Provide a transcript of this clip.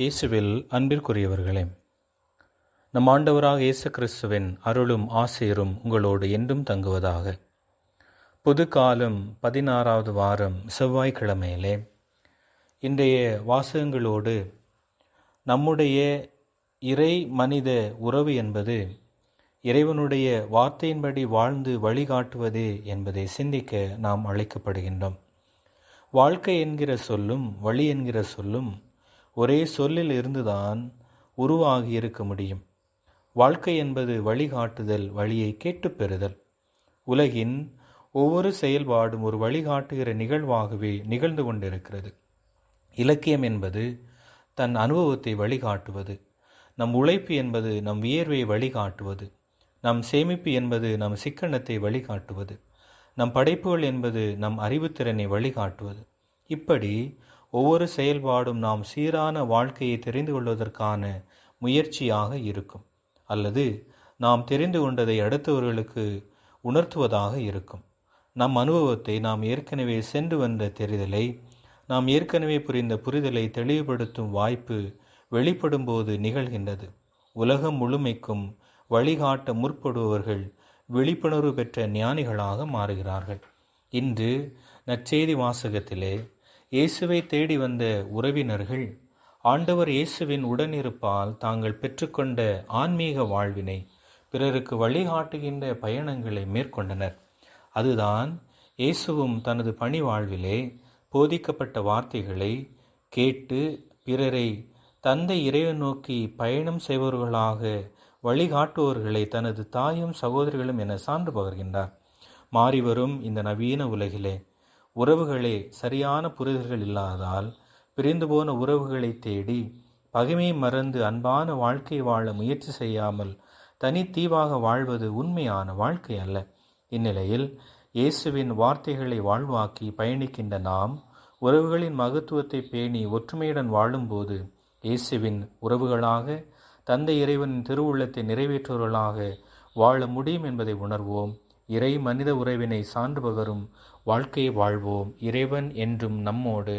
இயேசுவில் அன்பிற்குரியவர்களே நம் ஆண்டவராக இயேசு கிறிஸ்துவின் அருளும் ஆசையரும் உங்களோடு என்றும் தங்குவதாக. புது காலம் பதினாறாவது வாரம் செவ்வாய்க்கிழமையிலே இன்றைய வாசகங்களோடு நம்முடைய இறை மனித உறவு என்பது இறைவனுடைய வார்த்தையின்படி வாழ்ந்து வழிகாட்டுவது என்பதை சிந்திக்க நாம் அழைக்கப்படுகின்றோம். வாழ்க்கை என்கிற சொல்லும் வழி என்கிற சொல்லும் ஒரே சொல்லில் இருந்துதான் உருவாகி இருக்க முடியும். வாழ்க்கை என்பது வழிகாட்டுதல் வழியை கேட்டுப் பெறுதல். உலகின் ஒவ்வொரு செயல்பாடும் ஒரு வழிகாட்டுகிற நிகழ்வாகவே நிகழ்ந்து கொண்டிருக்கிறது. இலக்கியம் என்பது தன் அனுபவத்தை வழிகாட்டுவது. நம் உழைப்பு என்பது நம் வியர்வை வழிகாட்டுவது. நம் சேமிப்பு என்பது நம் சிக்கனத்தை வழிகாட்டுவது. நம் படைப்புகள் என்பது நம் அறிவுத்திறனை வழிகாட்டுவது. இப்படி ஒவ்வொரு செயல்பாடும் நாம் சீரான வாழ்க்கையை தெரிந்து கொள்வதற்கான முயற்சியாக இருக்கும் அல்லது நாம் தெரிந்து கொண்டதை அடுத்தவர்களுக்கு உணர்த்துவதாக இருக்கும். நம் அனுபவத்தை நாம் ஏற்கனவே சென்று வந்த தெரிதலை நாம் ஏற்கனவே புரிந்த புரிதலை தெளிவுபடுத்தும் வாய்ப்பு வெளிப்படும்போது நிகழ்கின்றது. உலகம் முழுமைக்கும் வழிகாட்ட முற்படுபவர்கள் விழிப்புணர்வு பெற்ற ஞானிகளாக மாறுகிறார்கள். இன்று நற்செய்தி வாசகத்திலே இயேசுவை தேடி வந்த உறவினர்கள் ஆண்டவர் இயேசுவின் உடனிருப்பால் தாங்கள் பெற்றுக்கொண்ட ஆன்மீக வாழ்வினை பிறருக்கு வழிகாட்டுகின்ற பயணங்களை மேற்கொண்டனர். அதுதான் இயேசுவும் தனது பணி வாழ்விலே போதிக்கப்பட்ட வார்த்தைகளை கேட்டு பிறரை தந்தை இறைவன் நோக்கி பயணம் செய்பவர்களாக வழிகாட்டுவோர்களை தனது தாயும் சகோதரிகளும் என சான்று பகர்கின்றார். மாறிவரும் இந்த நவீன உலகிலே உறவுகளே சரியான புரிதல்கள் இல்லாததால் பிரிந்து போன உறவுகளை தேடி பகைமை மறந்து அன்பான வாழ்க்கை வாழ முயற்சி செய்யாமல் தனித்தீவாக வாழ்வது உண்மையான வாழ்க்கை அல்ல. இந்நிலையில் இயேசுவின் வார்த்தைகளை வாழ்வாக்கி பயணிக்கின்ற நாம் உறவுகளின் மகத்துவத்தை பேணி ஒற்றுமையுடன் வாழும்போது இயேசுவின் உறவுகளாக தந்தை இறைவனின் திருவுள்ளத்தை நிறைவேற்றுவர்களாக வாழ முடியும் என்பதை உணர்வோம். இறை மனித உறவினை சான்று பகரும் வாழ்க்கையை வாழ்வோம். இறைவன் என்றும் நம்மோடு